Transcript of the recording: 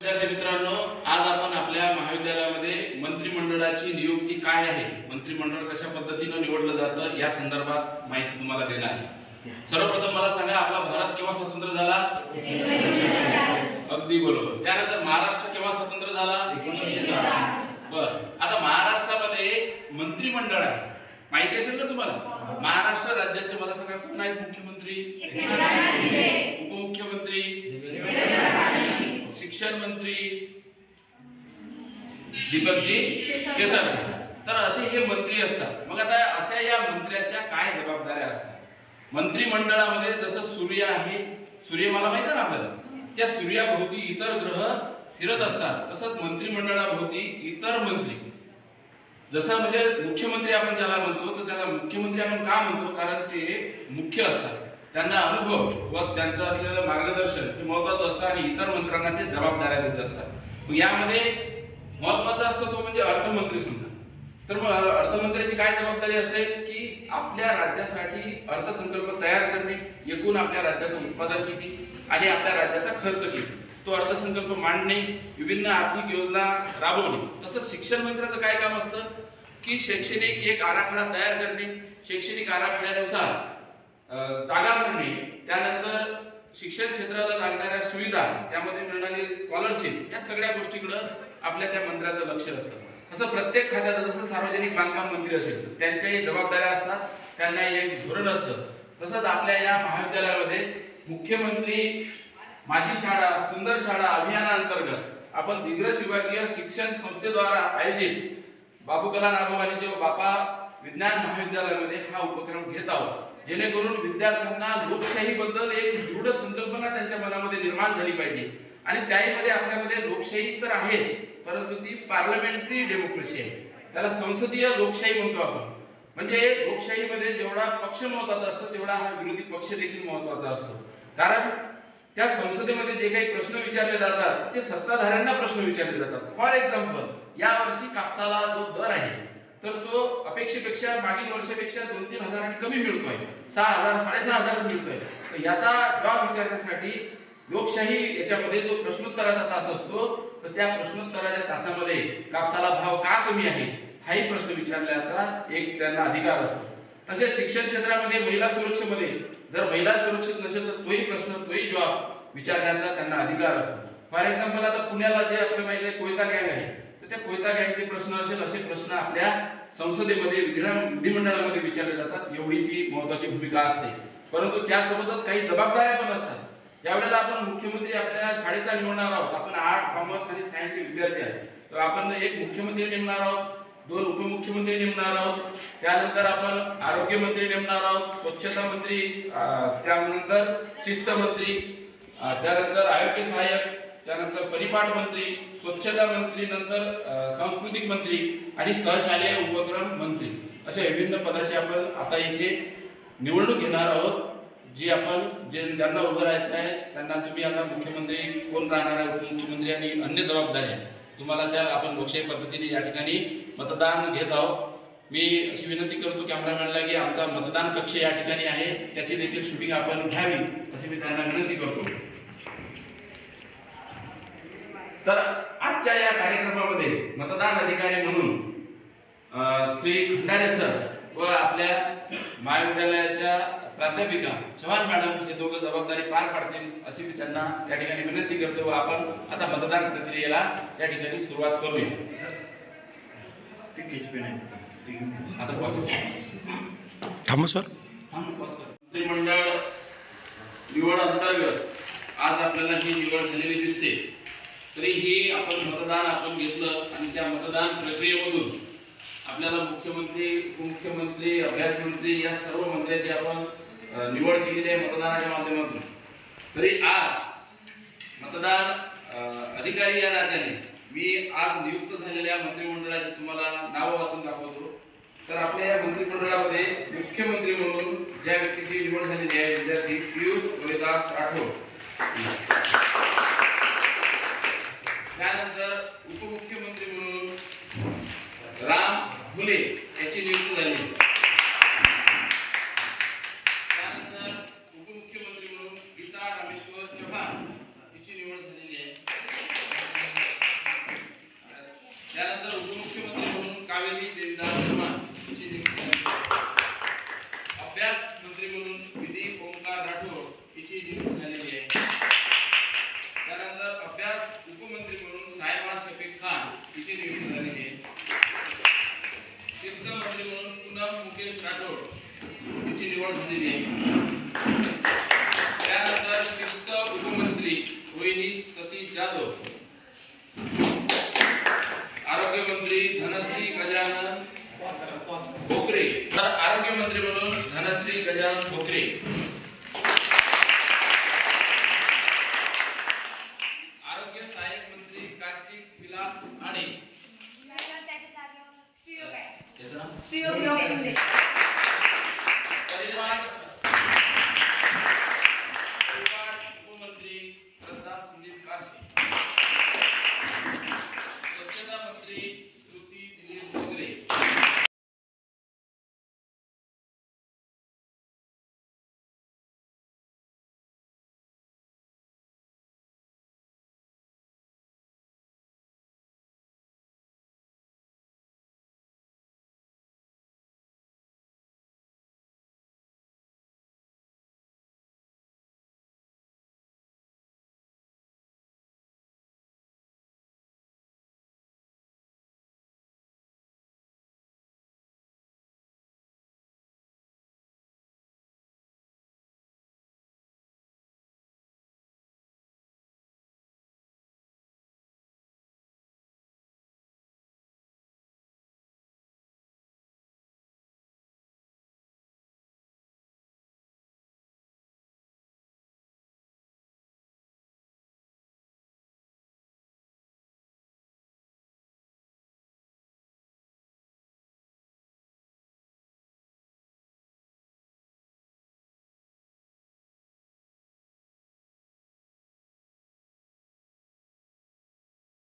विद्यार्थी मित्रांनो आज आपण आपल्या महाविद्यालयामध्ये मंत्रिमंडळाची नियुक्ती काय आहे? मंत्रिमंडळ कशा पद्धतीनं निवडलं जातं? या संदर्भात माहिती तुम्हाला देणार आहे. सर्वप्रथम मला सांगा आपला भारत केव्हा स्वतंत्र झाला? अगदी बरोबर. त्यानंतर महाराष्ट्र केव्हा स्वतंत्र झाला? बर. आता महाराष्ट्रामध्ये मंत्रिमंडळ आहे. माहिती असेल ना तुम्हाला? महाराष्ट्र राज्याचे मला सांगा कोण आहेत मुख्यमंत्री? उपमुख्यमंत्री मंत्री दीपकजी केसर तर असे हे मंत्री असतात. मग आता अशा या मंत्र्याच्या काय जबाबदाऱ्या असतात? मंत्रिमंडळामध्ये जसं सूर्य आहे सूर्य मला माहिती ना आपल्याला? त्या सूर्याभोवती इतर ग्रह फिरत असतात. तसंच मंत्रिमंडळाभोवती इतर मंत्री. जसं म्हणजे मुख्यमंत्री आपण ज्याला म्हणतो तर त्याला मुख्यमंत्री आपण का म्हणतो? कारण ते मुख्य असतात. त्यांना अनुभव व त्यांचं असलेलं मार्गदर्शन हे महत्वाचं असतं आणि इतर मंत्र्यांना ते जबाबदाऱ्या देत असतात. मग यामध्ये महत्त्वाचा असतो तो म्हणजे अर्थमंत्री सुद्धा. तर मग अर्थमंत्र्याची काय जबाबदारी असेल की आपल्या राज्यासाठी अर्थसंकल्प तयार करणे एकूण आपल्या राज्याचं उत्पादन किती आणि आपल्या राज्याचा खर्च किती? तो अर्थसंकल्प मांडणे विभिन्न आर्थिक योजना राबवणे तसंच शिक्षण मंत्र्याचं काय काम असतं? की शैक्षणिक एक आराखडा तयार करणे शैक्षणिक आराखड्यानुसार जागा भरणे त्यानंतर शिक्षण क्षेत्राला लागणाऱ्या सुविधा त्यामध्ये मिळणारी स्कॉलरशिप या सगळ्या गोष्टीकडं आपल्या त्या मंत्र्याचं लक्ष असतं. असं प्रत्येक खात्यात जसं सार्वजनिक बांधकाम मंत्री असेल तर त्यांच्याही जबाबदाऱ्या असतात त्यांना एक धोरण असतं. तसंच आपल्या या महाविद्यालयामध्ये मुख्यमंत्री माझी शाळा सुंदर शाळा अभियानांतर्गत आपण दिग्रस विभागीय शिक्षण संस्थेद्वारा आयोजित बाबू कला नागोबानीचे बापा विज्ञान महाविद्यालयामध्ये हा उपक्रम घेत आहोत. जेणेकरून विद्यार्थ्यांना लोकशाहीबद्दल एक दृढ संकल्पना त्यांच्या मनामध्ये निर्माण झाली पाहिजे. आणि त्याहीमध्ये आपल्यामध्ये लोकशाही तर आहे परंतु ती पार्लमेंटरी डेमोक्रेसी आहे. त्याला संसदीय लोकशाही म्हणतो आपण. म्हणजे लोकशाहीमध्ये जेवढा पक्ष महत्त्वाचा असतो तेवढा हा विरोधी पक्ष देखील महत्त्वाचा असतो. कारण त्या संसदेमध्ये जे काही प्रश्न विचारले जातात ते सत्ताधाऱ्यांना प्रश्न विचारले जातात. फॉर एक्झाम्पल या वर्षी कापसाला जो दर आहे तर तो अपेक्षेपेक्षा मागील वर्षापेक्षा दोन तीन हजारांनी कमी मिळतोय. सहा हजार साडेसहा हजार मिळतोय. तर याचा जॉब विचारण्यासाठी लोकशाही याच्यामध्ये जो प्रश्नोत्तराचा तास असतो तर त्या प्रश्नोत्तराच्या तासामध्ये कापसाला भाव का कमी आहे हाही प्रश्न विचारण्याचा एक त्यांना अधिकार असतो. तसेच शिक्षण क्षेत्रामध्ये महिला सुरक्षेमध्ये जर महिला सुरक्षित नसेल तर तोही प्रश्न तोही जॉब विचारण्याचा त्यांना अधिकार असतो. फॉर एक्झाम्पल आता पुण्याला जे आपले माहिती आहे कोयता गँग आहे तर त्या कोयता गँगचे प्रश्न असेल असे प्रश्न आपल्या संसदेमध्ये विधिमंडळामध्ये विचारले जातात. एवढी ती महत्वाची भूमिका असते. परंतु त्यासोबतच काही जबाबदाऱ्या पण असतात. ज्यावेळेला आपण मुख्यमंत्री आपल्या शाळेचा निवडणार आहोत आपण आर्ट कॉमर्स आणि सायन्सचे विद्यार्थी आहेत तर आपण एक मुख्यमंत्री नेमणार आहोत दोन उपमुख्यमंत्री नेमणार आहोत त्यानंतर आपण आरोग्य मंत्री नेमणार आहोत स्वच्छता मंत्री त्यानंतर शिस्त मंत्री त्यानंतर आरोग्य सहाय्यक त्यानंतर परिपाठ मंत्री स्वच्छता मंत्री नंतर सांस्कृतिक मंत्री आणि सहशालेय उपक्रम मंत्री. अशा विभिन्न पदाची आपण आता इथे निवडणूक घेणार आहोत जी आपण जे ज्यांना उभं राहायचं आहे त्यांना तुम्ही आता मुख्यमंत्री कोण राहणार आहे उपमुख्यमंत्री आणि अन्य जबाबदाऱ्या तुम्हाला त्या आपण लोकशाही पद्धतीने या ठिकाणी मतदान घेत आहोत. मी अशी विनंती करतो कॅमेरामॅनला की आमचा मतदान कक्ष या ठिकाणी आहे त्याची देखील शूटिंग आपण घ्यावी अशी मी त्यांना विनंती करतो. तर आजच्या या कार्यक्रमामध्ये मतदान अधिकारी म्हणून श्री खंडारे सर व आपल्या महाविद्यालयाच्या प्राध्यापिका चव्हाण मॅडम हे दोघं जबाबदारी पार पाडतील अशी मी त्यांना या ठिकाणी विनंती करतो व आपण आता मतदान प्रक्रियेला या ठिकाणी सुरुवात करूया आता. थांबा सर. मंत्रिमंडळ निवड अंतर्गत आज आपल्याला ही निवड झालेली दिसते तरीही आपण मतदान आपण घेतलं आणि त्या मतदान प्रक्रियेमधून आपल्याला मुख्यमंत्री उपमुख्यमंत्री अभ्यास मंत्री या सर्व मंत्र्याची आपण निवड केलेली आहे मतदानाच्या माध्यमातून. तरी आज मतदान अधिकारी या नात्याने मी आज नियुक्त झालेल्या मंत्रिमंडळाची तुम्हाला नावं वाचून दाखवतो. तर आपल्या या मंत्रिमंडळामध्ये मुख्यमंत्री म्हणून ज्या व्यक्तीची निवड झालेली आहे विद्यार्थी पियुष रोहिदास राठोड त्यानंतर उपमुख्यमंत्री म्हणून राम फुले यांची नियुक्ती झाली. त्यानंतर उपमुख्यमंत्री म्हणून गीता रामेश्वर चव्हाण हिची निवड झालेली आहे. त्यानंतर उपमुख्यमंत्री म्हणून कावेरी देवीदास चव्हाण हिची नियुक्ती झाली. अभ्यास मंत्री म्हणून विधी ओंकार राठोड हिची नियुक्ती झालेली आहे. त्यानंतर अभ्यास उपमंत्री खान नियुक्ती झालेली आहे शिस्त मंत्री म्हणून पुन्हा मुकेश राठोड हिची निवड झालेली आहे? त्यानंतर शिस्त उपमंत्री रोहिणी सतीश जाधव. आरोग्यमंत्री धनश्री गजानन भोकरे तर आरोग्यमंत्री म्हणून धनश्री गजानन भोकरे आरोग्य सहाय्यक मंत्री कार्तिक विलास आणे श्रीयोग आहे याचं नाव श्रीयोग शिंदे परिवहन